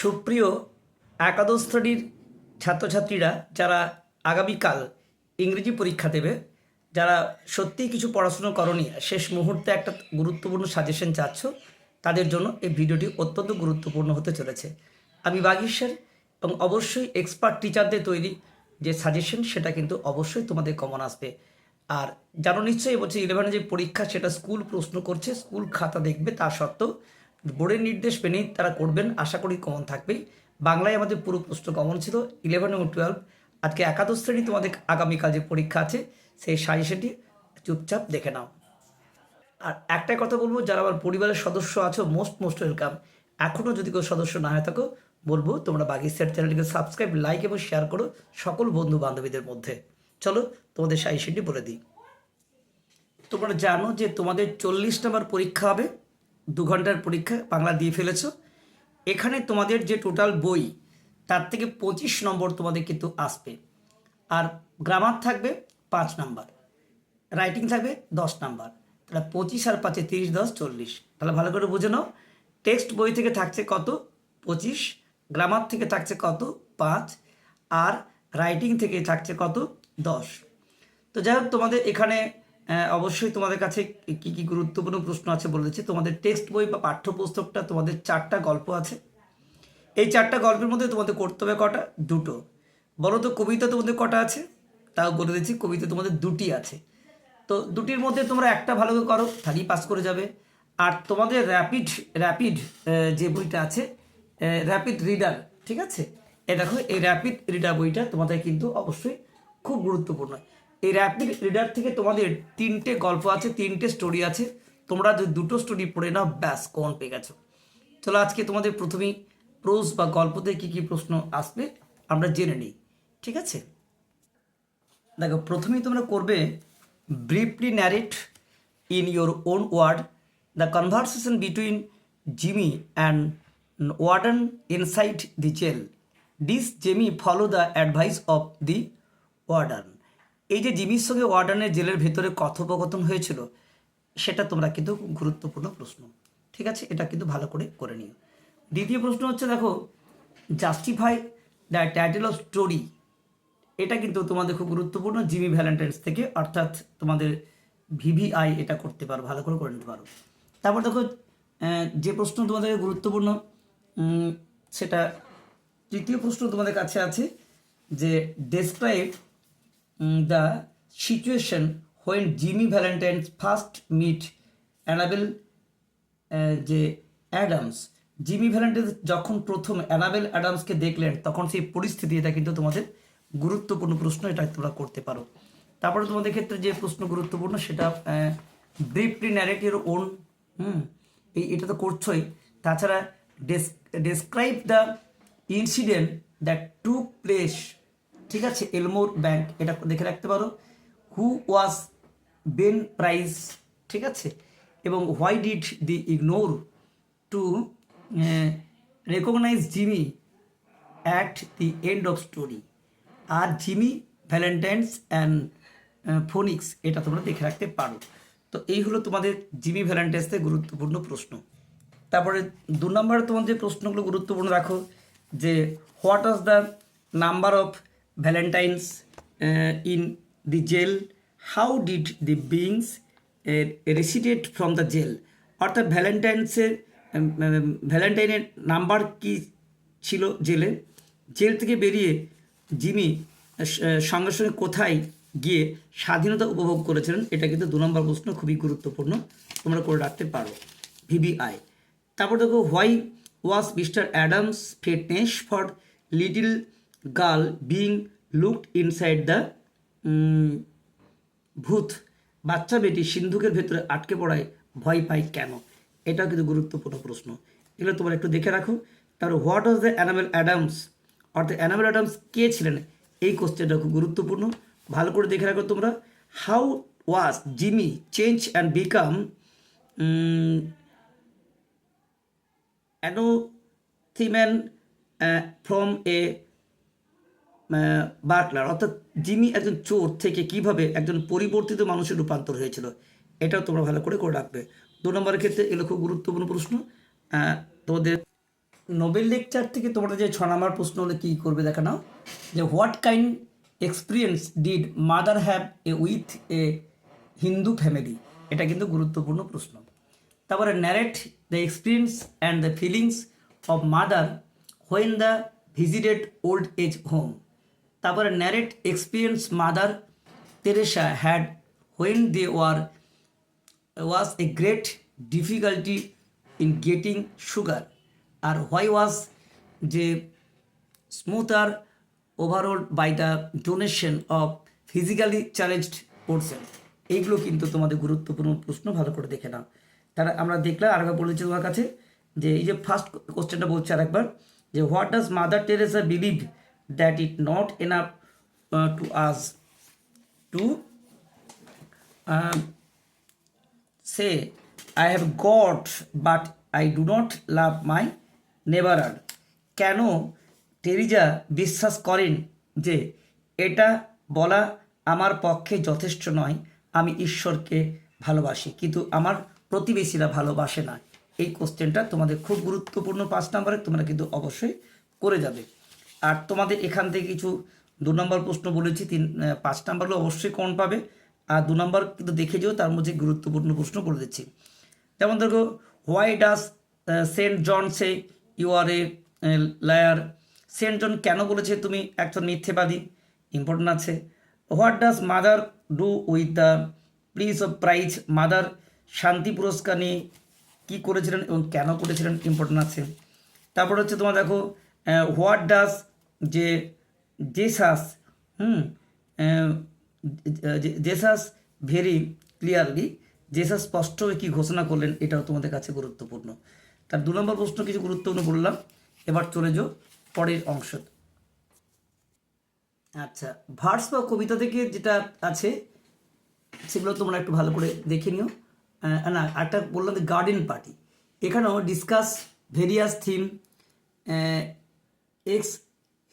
সুপ্রিয় একাদশ শ্রেণির ছাত্রছাত্রীরা, যারা আগামীকাল ইংরেজি পরীক্ষা দেবে, যারা সত্যিই কিছু পড়াশুনো করনি, শেষ মুহূর্তে একটা গুরুত্বপূর্ণ সাজেশন চাচ্ছ, তাদের জন্য এই ভিডিওটি অত্যন্ত গুরুত্বপূর্ণ হতে চলেছে। আমি বাগীশের এবং অবশ্যই এক্সপার্ট টিচারদের তৈরি যে সাজেশন সেটা কিন্তু অবশ্যই তোমাদের কমন আসবে। আর জানো নিশ্চয়ই এবছর ইলেভেনে যে পরীক্ষা, সেটা স্কুল প্রশ্ন করছে স্কুল খাতা দেখবে, তা সত্ত্বেও বোর্ডের নির্দেশ মেনেই তারা করবেন, আশা করি কমন থাকবেই। বাংলায় আমাদের পুরো প্রশ্ন কমন ছিল ইলেভেন এবং টুয়েলভ আজকে একাদশ শ্রেণি, তোমাদের আগামীকাল যে পরীক্ষা আছে, সেই সাজেশনটি চুপচাপ দেখে নাও। আর একটা কথা বলব, যারা আমার পরিবারের সদস্য আছো মোস্ট মোস্ট ওয়েলকাম এখনও যদি কেউ সদস্য না হয়ে থাকো, বলব তোমরা বাগিস্তার চ্যানেলটিকে সাবস্ক্রাইব লাইক এবং শেয়ার করো সকল বন্ধু বান্ধবীদের মধ্যে। চলো, তোমাদের সাজেশনটি বলে দিই। তোমরা জানো যে তোমাদের চল্লিশ নম্বর পরীক্ষা হবে। দু ঘণ্টার পরীক্ষা বাংলা দিয়ে ফেলেছো। এখানে তোমাদের যে টোটাল বই, তার থেকে পঁচিশ নম্বর তোমাদের কিন্তু আসবে। আর গ্রামার থাকবে পাঁচ নাম্বার। রাইটিং থাকবে দশ নাম্বার। তাহলে পঁচিশ আর পাঁচে তিরিশ, দশ, চল্লিশ। তাহলে ভালো করে বুঝে নাও। টেক্সট বই থেকে থাকছে কত? পঁচিশ। গ্রামার থেকে থাকছে কত? পাঁচ। আর রাইটিং থেকে থাকছে কত? দশ। তো যাই হোক, তোমাদের এখানে অবশ্যই তোমাদের কাছে কি কি গুরুত্বপূর্ণ প্রশ্ন আছে বলে দিচ্ছি। তোমাদের টেক্সট বই বা পাঠ্যপুস্তকটা, তোমাদের চারটা গল্প আছে। এই চারটা গল্পের মধ্যে তোমাদের করতে হবে কটা? দুটো। বলো তো কবিতা তোমাদের কটা আছে? তাও বলে দিচ্ছি, কবিতা তোমাদের দুটি আছে। তো দুটির মধ্যে তোমরা একটা ভালো করে করো, তাহলেই পাস করে যাবে। আর তোমাদের র্যাপিড র্যাপিড যে বইটা আছে র্যাপিড রিডার ঠিক আছে? এ দেখো, এই র্যাপিড রিডার বইটা তোমাদের কিন্তু অবশ্যই খুব গুরুত্বপূর্ণ। এই র্যাপিড রিডার থেকে তোমাদের তিনটে গল্প আছে, তিনটে স্টোরি আছে। তোমরা যদি দুটো স্টোরি পড়ে নাও, ব্যাস, কমন পেয়ে গেছো। চলো আজকে তোমাদের প্রথমেই প্রোজ বা গল্পতে কি কি প্রশ্ন আসবে, আমরা জেনে নিই, ঠিক আছে? দেখো, প্রথমেই তোমরা করবে briefly narrate in your own word the conversation between Jimmy and warden inside the jail does Jimmy follow the advice of the warden এই যে জিমির সঙ্গে ওয়ার্ডানের জেলের ভেতরে কথোপকথন হয়েছিল, সেটা তোমরা কিন্তু গুরুত্বপূর্ণ প্রশ্ন। ঠিক আছে? এটা কিন্তু ভালো করে করে নিও। দ্বিতীয় প্রশ্ন হচ্ছে, দেখো justify the title of story এটা কিন্তু তোমাদের খুব গুরুত্বপূর্ণ, জিমি ভ্যালেন্টাইন্স থেকে, অর্থাৎ তোমাদের ভিভিআই এটা করতে পারো, ভালো করে করে নিতে পারো। তারপর দেখো যে প্রশ্ন তোমাদের গুরুত্বপূর্ণ সেটা তৃতীয় প্রশ্ন তোমাদের কাছে আছে, যে describe the situation when Jimmy Valentine's first meet Annabel যে অ্যাডামস জিমি ভ্যালেন্টাইন্স যখন প্রথম অ্যানাবেল অ্যাডামসকে দেখলেন, তখন সেই পরিস্থিতি এটা কিন্তু তোমাদের গুরুত্বপূর্ণ প্রশ্ন এটা তোমরা করতে পারো। তারপরে তোমাদের ক্ষেত্রে যে প্রশ্ন গুরুত্বপূর্ণ সেটা ব্রিফলি ন্যারেটিভ ওন হুম, এই এটা তো করছোই। তাছাড়া describe the incident that took place ঠিক আছে এলমোর ব্যাংক এটা দেখে রাখতে পারো। হু ওয়াজ বেন প্রাইজ ঠিক আছে? এবং why did the ignore to recognize Jimmy at the end of story R Jimmy Valentine's and Phoenix এটা তোমরা দেখে রাখতে পারো। তো এই হলো তোমাদের জিমি ভ্যালেন্টাইন্সের গুরুত্বপূর্ণ প্রশ্ন। তারপরে দু নম্বরে তোমাদের যে প্রশ্নগুলো গুরুত্বপূর্ণ রাখো যে what was the number of Valentine's in the jail how did the beings resided from the jail অর্থাৎ ভ্যালেন্টাইন্সের ভ্যালেন্টাইনের নাম্বার কি ছিল জেলে জেল থেকে বেরিয়ে আহ, সঙ্গে সঙ্গে কোথায় গিয়ে স্বাধীনতা উপভোগ করেছিলেন এটা কিন্তু দু নম্বর প্রশ্ন খুবই গুরুত্বপূর্ণ তোমরা করে রাখতে পারো ভিবিআই তারপর দেখো why was Mister Adams fitness for little girl being looked inside the ভূত। বাচ্চা বেটি সিন্ধুকের ভেতরে আটকে পড়ায় ভয় পায় কেন? এটাও কিন্তু গুরুত্বপূর্ণ প্রশ্ন। এগুলো তোমরা একটু দেখে রাখো। তারপর what was the Annabel Adams? অর্থাৎ অ্যানামেল অ্যাডামস কে ছিলেন? এই কোশ্চেনটা খুব গুরুত্বপূর্ণ। ভালো করে দেখে রাখো তোমরা। How was Jimmy change and become another man from a burglar, অর্থাৎ জিমি একজন চোর থেকে কীভাবে একজন পরিবর্তিত মানুষের রূপান্তর হয়েছিল, এটাও তোমরা ভালো করে করে রাখবে। দু নম্বরের ক্ষেত্রে এগুলো খুব গুরুত্বপূর্ণ প্রশ্ন। তোমাদের নোবেল লেকচার থেকে তোমরা যে ছ নম্বর প্রশ্ন হলে, কী করবে দেখা নাও। যে what kind experience did mother have a with a Hindu family? এটা কিন্তু গুরুত্বপূর্ণ প্রশ্ন। তারপরে narrate the experience and the feelings of mother when the visited old age home. তারপরে narrate experience mother Teresa had when they war was a great difficulty in getting sugar R why was যে smoother overall by the donation of physically challenged person? এইগুলো কিন্তু তোমাদের গুরুত্বপূর্ণ প্রশ্ন, ভালো করে দেখে নাও। তারা আমরা দেখলাম আরেকবার বলেছি তোমার কাছে যে এই যে ফার্স্ট কোশ্চেনটা বলছে আরেকবার, যে what does mother Teresa believe that it not enough to us to say, I have got, but I do not love my neighbor কেন টেরিজা বিশ্বাস করেন যে এটা বলা আমার পক্ষে যথেষ্ট নয়, আমি ঈশ্বরকে ভালোবাসি, কিন্তু আমার প্রতিবেশীরা ভালোবাসে না। এই কোশ্চেনটা তোমাদের খুব গুরুত্বপূর্ণ পাঁচ নম্বরে, তোমরা কিন্তু অবশ্যই করে যাবে। আর তোমাদের এখান থেকে কিছু দু নম্বর প্রশ্ন বলেছি, তিন পাঁচ নম্বরগুলো অবশ্যই কম পাবে। আর দু নম্বর কিন্তু দেখে যেও, তার মধ্যে গুরুত্বপূর্ণ প্রশ্ন করে দিচ্ছি। যেমন দেখো why does Saint John say you are a liar? Saint John কেন বলেছে তুমি একজন মিথ্যেবাদী? ইম্পর্টেন্ট আছে। What does mother do with the please of prize? Mother শান্তি পুরস্কার নিয়ে কী করেছিলেন এবং কেন করেছিলেন? ইম্পর্টেন্ট আছে। তারপর হচ্ছে তোমার দেখো হোয়াট ডাস যে Jesus, hmm Jesus very clearly, Jesus স্পষ্টভাবে কী ঘোষণা করলেন এটাও তোমাদের কাছে গুরুত্বপূর্ণ। তার দু নম্বর প্রশ্ন কিছু গুরুত্বপূর্ণ বললাম, এবার চলে যাও পরের অংশ। আচ্ছা ভার্স বা কবিতা থেকে যেটা আছে, সেগুলো তোমরা একটু ভালো করে দেখে নিও। না একটা বললাম গার্ডেন পার্টি এখানেও discuss various theme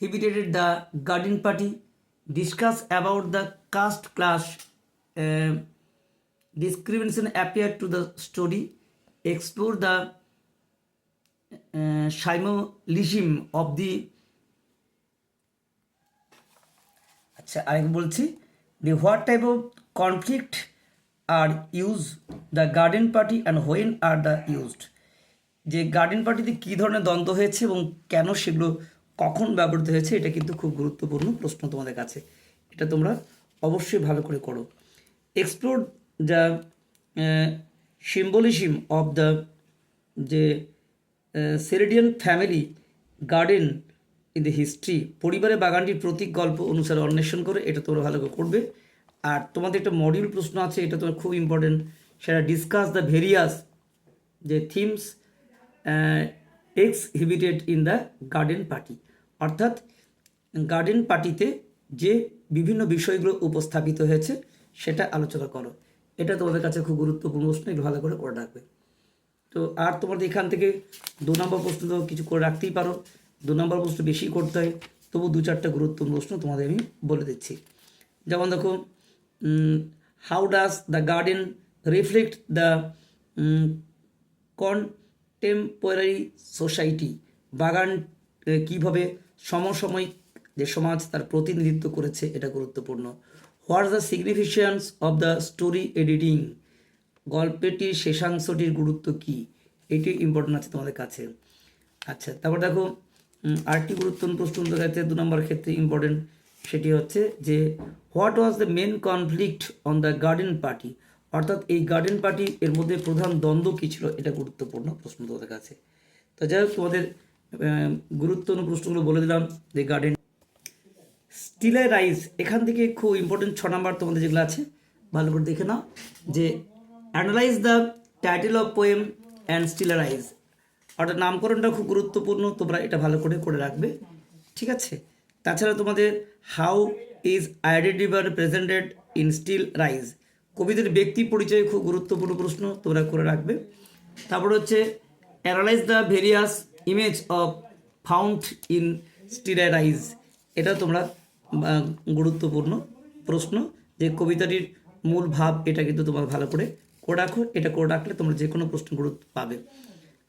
exhibited the garden party discuss about the caste class discrimination appear to the story. Explore the uh, symbolism of the আচ্ছা আরেক বলছি the what type of conflict are use the garden party and when are the used যে garden পার্টিতে কী ধরনের দ্বন্দ্ব হয়েছে এবং কেন সেগুলো কখন ব্যবহৃত হয়েছে, এটা কিন্তু খুব গুরুত্বপূর্ণ প্রশ্ন তোমাদের কাছে। এটা তোমরা অবশ্যই ভালো করে করো। Explore the symbolism of the যে Sheridan family garden in the history পরিবারের বাগানটির প্রতীক গল্প অনুসারে অন্বেষণ করে, এটা তোমরা ভালো করে করবে। আর তোমাদের একটা মডিউল প্রশ্ন আছে, এটা তোমার খুব ইম্পর্টেন্ট সেটা ডিসকাস দ্য ভেরিয়াস যে themes exhibited in the garden party অর্থাৎ গার্ডেন পার্টিতে যে বিভিন্ন বিষয়গুলো উপস্থাপিত হয়েছে, সেটা আলোচনা করো। এটা তোমাদের কাছে খুব গুরুত্বপূর্ণ প্রশ্ন, একটু ভালো করে করে রাখবে। তো আর তোমাদের এখান থেকে দু নম্বর প্রশ্ন তো কিছু করে রাখতেই পারো। দু নম্বর প্রশ্ন বেশি করতে হয়, তবু দু চারটা গুরুত্বপূর্ণ প্রশ্ন তোমাদের আমি বলে দিচ্ছি। যেমন দেখো how does the garden reflect the contemporary society বাগান কীভাবে সমসাময়িক যে সমাজ তার প্রতিনিধিত্ব করেছে, এটা গুরুত্বপূর্ণ। What the significance of the story editing গল্পটির শেষাংশটির গুরুত্ব কী? এটি ইম্পর্টেন্ট আছে তোমাদের কাছে। আচ্ছা তারপর দেখো আরেকটি গুরুত্বপূর্ণ প্রশ্ন কাছে দু নম্বর ক্ষেত্রে ইম্পর্টেন্ট সেটি হচ্ছে যে what was the main conflict on the garden party অর্থাৎ এই গার্ডেন পার্টি এর মধ্যে প্রধান দ্বন্দ্ব কী ছিল, এটা গুরুত্বপূর্ণ প্রশ্ন তোমাদের কাছে। তো যাই হোক, তোমাদের গুরুত্বপূর্ণ প্রশ্নগুলো বলে দিলাম যে গার্ডেন স্টিলের রাইস এখান থেকে খুব ইম্পর্টেন্ট ছ নাম্বার তোমাদের যেগুলো আছে, ভালো করে দেখে নাও, যে analyze the title of poem and still I rise অর্থাৎ নামকরণটা খুব গুরুত্বপূর্ণ, তোমরা এটা ভালো করে করে রাখবে, ঠিক আছে? তাছাড়া তোমাদের how is identifier presented in still rise কবিদের ব্যক্তি পরিচয় খুব গুরুত্বপূর্ণ প্রশ্ন তোমরা করে রাখবে। তারপর হচ্ছে analyze the various image of found in still I rise এটা তোমরা গুরুত্বপূর্ণ প্রশ্ন যে কবিতাটির মূল ভাব এটা কিন্তু তোমার ভালো করে করে রাখো। এটা করে রাখলে তোমরা যে কোনো প্রশ্ন গুরুত্ব পাবে।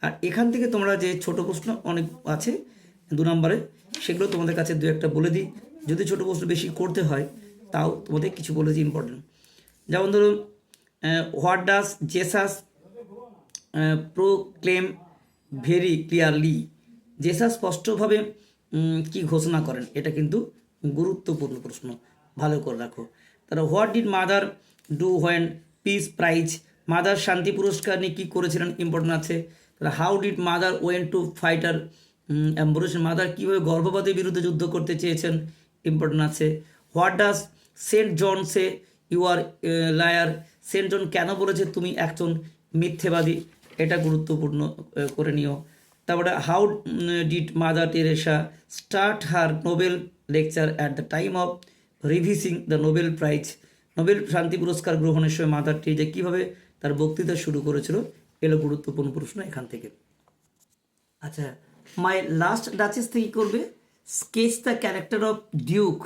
আর এখান থেকে তোমরা যে ছোট প্রশ্ন অনেক আছে দু নম্বরে, সেগুলো তোমাদের কাছে দু একটা বলে দিই। যদি ছোট প্রশ্ন বেশি করতে হয়, তাও তোমাদের কিছু বলে দিই ইম্পর্টেন্ট যেমন ধরুন what does Jesus proclaim very clearly Jesus স্পষ্টভাবে কি ঘোষণা করেন? এটা কিন্তু গুরুত্বপূর্ণ প্রশ্ন। ভালো করে রাখো। তারা what did mother do when peace prize mother শান্তি পুরস্কার নিয়ে কী করেছিলেন? ইম্পর্টেন্ট আছে। তারা how did mother want to fighter ambulation mother কীভাবে গর্ভপাতের বিরুদ্ধে যুদ্ধ করতে চেয়েছেন? ইম্পর্টেন্ট আছে। What does Saint John say you are liar Saint John কেন বলেছে? তুমি একজন মিথ্যেবাদী। এটা গুরুত্বপূর্ণ করে নিও। তারপরে how did Mother Teresa start her Nobel lecture at the time of receiving the Nobel prize Nobel শান্তি পুরস্কার গ্রহণের সময় মাদার টেরেসা কীভাবে তার বক্তৃতা শুরু করেছিল? এলো গুরুত্বপূর্ণ প্রশ্ন এখান থেকে। আচ্ছা মাই লাস্ট ডাচেস থেকে করবে? Sketch the character of duke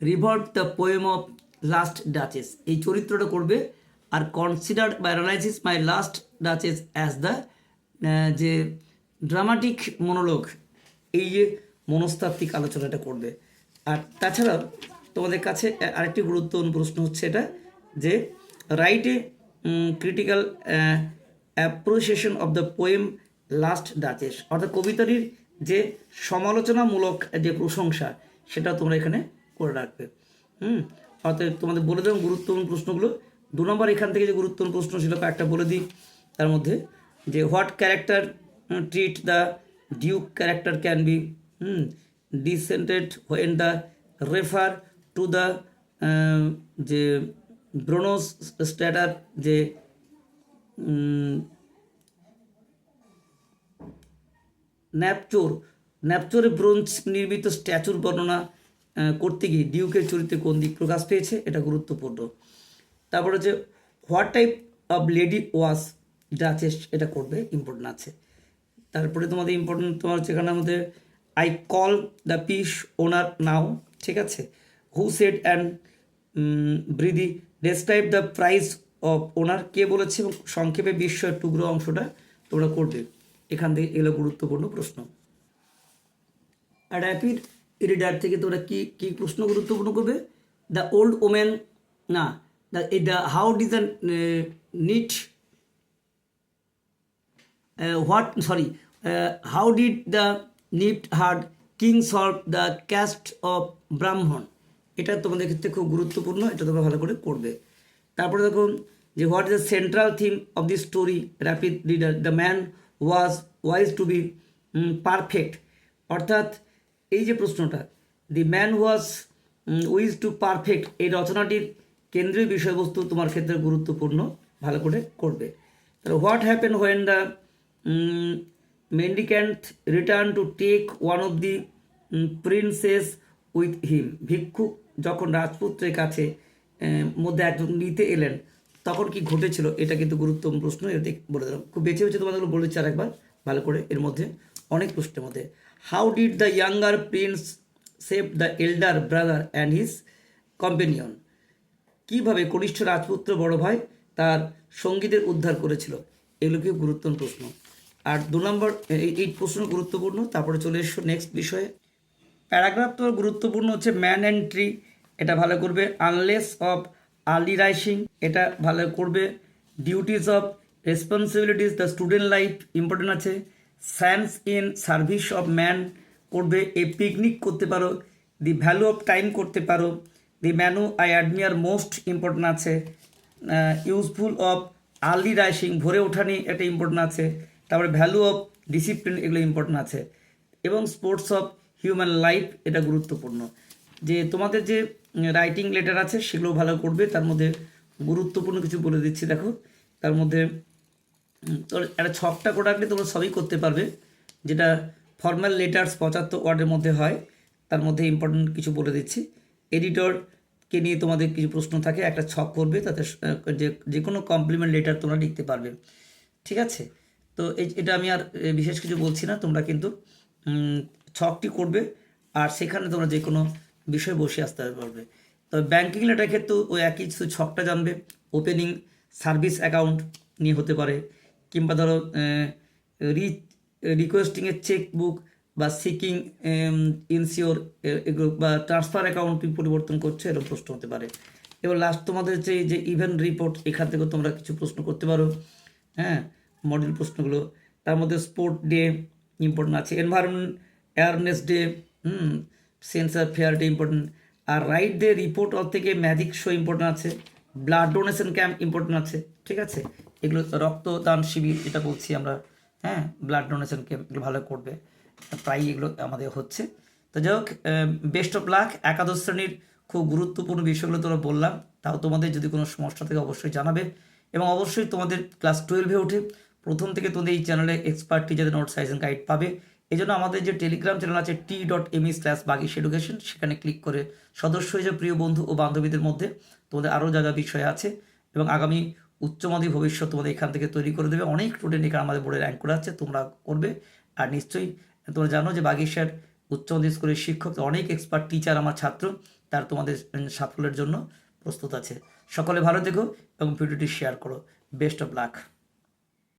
revolve the poem of Last Duchess এই চরিত্রটা করবে আর কনসিডার বা analysis my Last Duchess as the যে ড্রামাটিক মনোলোগ এই যে মনস্তাত্ত্বিক আলোচনাটা করবে। আর তাছাড়াও তোমাদের কাছে আরেকটি গুরুত্বপূর্ণ প্রশ্ন হচ্ছে এটা, যে write a critical appreciation of the poem Last Duchess অর্থাৎ কবিতাটির যে সমালোচনামূলক যে প্রশংসা, সেটা তোমরা এখানে করে রাখবে। হুম অর্থাৎ তোমাদের বলে দেবো গুরুত্বপূর্ণ প্রশ্নগুলো দু নম্বর এখান থেকে যে গুরুত্বপূর্ণ প্রশ্ন ছিল কয়েকটা বলে দিই, তার মধ্যে যে what character trait the duke character can be dissented when the refer to the যে ব্রোনোস স্ট্যাটার যে ন্যাপচোর, ন্যাপচোরে ব্রোঞ্জ নির্মিত স্ট্যাচুর বর্ণনা করতে গিয়ে ডিউকের চরিত্রে কোন দিক প্রকাশ পেয়েছে? এটা গুরুত্বপূর্ণ। তারপরে হচ্ছে what type of lady was আছে এটা করবে ইম্পর্টেন্ট আছে। তারপরে তোমাদের ইম্পর্টেন্ট তোমার হচ্ছে এখানের মধ্যে I call the piece wonder now ঠিক আছে? Who said and briefly describe the price of wonder কে বলেছে এবং সংক্ষেপে বিস্ময়ের টুকরো অংশটা তোমরা করবে। এখান থেকে এগুলো গুরুত্বপূর্ণ প্রশ্ন। র্যাপিড রিডার থেকে তোমরা কি কি প্রশ্ন গুরুত্বপূর্ণ করবে? দ্য ওল্ড ওমেন না the the how does the neat what sorry how did the neat hard king solve the cast of Brahmin এটা তোমাদের ক্ষেত্রে খুব গুরুত্বপূর্ণ, এটা তোমরা ভালো করে করবে। তারপরে দেখো যে what is the central theme of the story rapid reader the man was wise to be perfect অর্থাৎ এই যে প্রশ্নটা the man was wise to perfect এই রচনাটির কেন্দ্রীয় বিষয়বস্তু তোমার ক্ষেত্রে গুরুত্বপূর্ণ, ভালো করে করবে। তাহলে what happen when the mendicant return to take one of the princess with him ভিক্ষুক যখন রাজপুত্রের কাছে মধ্যে একজন নিতে এলেন, তখন কি ঘটেছিল? এটা কিন্তু গুরুত্বপূর্ণ প্রশ্ন, এটা বলে দিলাম। খুব বেছে বেছে তোমাদের বলেছি আর একবার ভালো করে এর মধ্যে, অনেক প্রশ্নের মধ্যে। How did the younger prince save the elder brother and his companion কীভাবে কনিষ্ঠ রাজপুত্র বড় ভাই তার সঙ্গীদের উদ্ধার করেছিল? এগুলো কি গুরুত্বপূর্ণ প্রশ্ন। আর দু নম্বর, এই প্রশ্ন গুরুত্বপূর্ণ। তারপরে চলে এসো নেক্সট বিষয়ে। প্যারাগ্রাফ তো গুরুত্বপূর্ণ হচ্ছে ম্যান অ্যান্ড ট্রি এটা ভালো করবে। আনলেস অফ আর্লি রাইসিং এটা ভালো করবে। Duties of responsibilities the student life important আছে। Science in service of man করবে। এ পিকনিক করতে পারো। দি ভ্যালু অফ টাইম করতে পারো। The man I admire most important আছে। ইউজফুল অফ আর্লি রাইসিং ভোরে ওঠানি একটা ইম্পর্টেন্ট আছে। তারপরে ভ্যালু অফ ডিসিপ্লিন এগুলো ইম্পর্টেন্ট আছে। এবং স্পোর্টস অফ হিউম্যান লাইফ এটা গুরুত্বপূর্ণ। যে তোমাদের যে রাইটিং লেটার আছে সেগুলো ভালো করবে। তার মধ্যে গুরুত্বপূর্ণ কিছু বলে দিচ্ছি, দেখো। তার মধ্যে তোর একটা ছকটা করে রাখলে তোমরা সবই করতে পারবে। যেটা ফর্মাল লেটার্স পঁচাত্তর ওয়ার্ডের মধ্যে হয়, তার মধ্যে ইম্পর্টেন্ট কিছু বলে দিচ্ছি। এডিটরকে নিয়ে তোমাদের কিছু প্রশ্ন থাকে, একটা ছক করবে, তাতে যে যে কোনো কমপ্লিমেন্ট লেটার তোমরা লিখতে পারবে। ঠিক আছে? তো এটা আমি আর বিশেষ কিছু বলছি না, তোমরা কিন্তু ছকটি করবে, আর সেখানে তোমরা যে কোনো বিষয় বসে আসতে পারবে। তবে ব্যাঙ্কিং লেটার ক্ষেত্রে ওই একই শুধু ছকটা জানবে ওপেনিং সার্ভিস অ্যাকাউন্ট নিয়ে হতে পারে, কিংবা ধরো রি রিকোয়েস্টিংয়ের চেক বুক বা সিকিং ইনসিওর এগুলো, বা ট্রান্সফার অ্যাকাউন্ট পরিবর্তন করছ এরকম প্রশ্ন হতে পারে। এবার লাস্ট তোমাদের যে যে ইভেন্ট রিপোর্ট এখান থেকে তোমরা কিছু প্রশ্ন করতে পারো। হ্যাঁ মডেল প্রশ্নগুলো। তার মধ্যে স্পোর্ট ডে ইম্পর্টেন্ট আছে। Environment awareness day hmm science fair day important R right day report or থেকে ম্যাজিক শো ইম্পর্টেন্ট আছে। ব্লাড ডোনেশন ক্যাম্প ইম্পর্টেন্ট আছে। ঠিক আছে? এগুলো রক্তদান শিবির এটা বলছি আমরা। হ্যাঁ ব্লাড ডোনেশন ক্যাম্প এগুলো ভালো করবে। প্রায় এগুলো আমাদের হচ্ছে। তো যাই হোক বেস্ট অফ লাক একাদশ শ্রেণির খুব গুরুত্বপূর্ণ বিষয়গুলো তোরা বললাম। তাও তোমাদের যদি কোনো সমস্যা থাকে অবশ্যই জানাবে এবং অবশ্যই তোমাদের ক্লাস টুয়েলভে উঠে প্রথম থেকে তোমাদের এই চ্যানেলে এক্সপার্ট টিচারের নোট সাইজ গাইড পাবে। এই জন্য আমাদের যে টেলিগ্রাম চ্যানেল আছে T dot M ME slash Bagish education সেখানে ক্লিক করে সদস্য হয়ে যাও প্রিয় বন্ধু ও বান্ধবীদের মধ্যে। তোমাদের আরও যা যা বিষয় আছে এবং আগামী উচ্চমাধ্যমিক ভবিষ্যৎ তোমাদের এখান থেকে তৈরি করে দেবে। অনেক স্টুডেন্ট এখানে আমাদের বোর্ডে র্যাঙ্ক করে আছে, তোমরা করবে। আর নিশ্চয়ই তোমরা জানো যে বাগিশার উচ্চ মাধ্যমিক স্কুলের শিক্ষক, অনেক এক্সপার্ট টিচার আমার ছাত্র। তার তোমাদের সাফল্যের জন্য প্রস্তুত আছে। সকলে ভালো থেকো এবং ভিডিওটি শেয়ার করো। Best of luck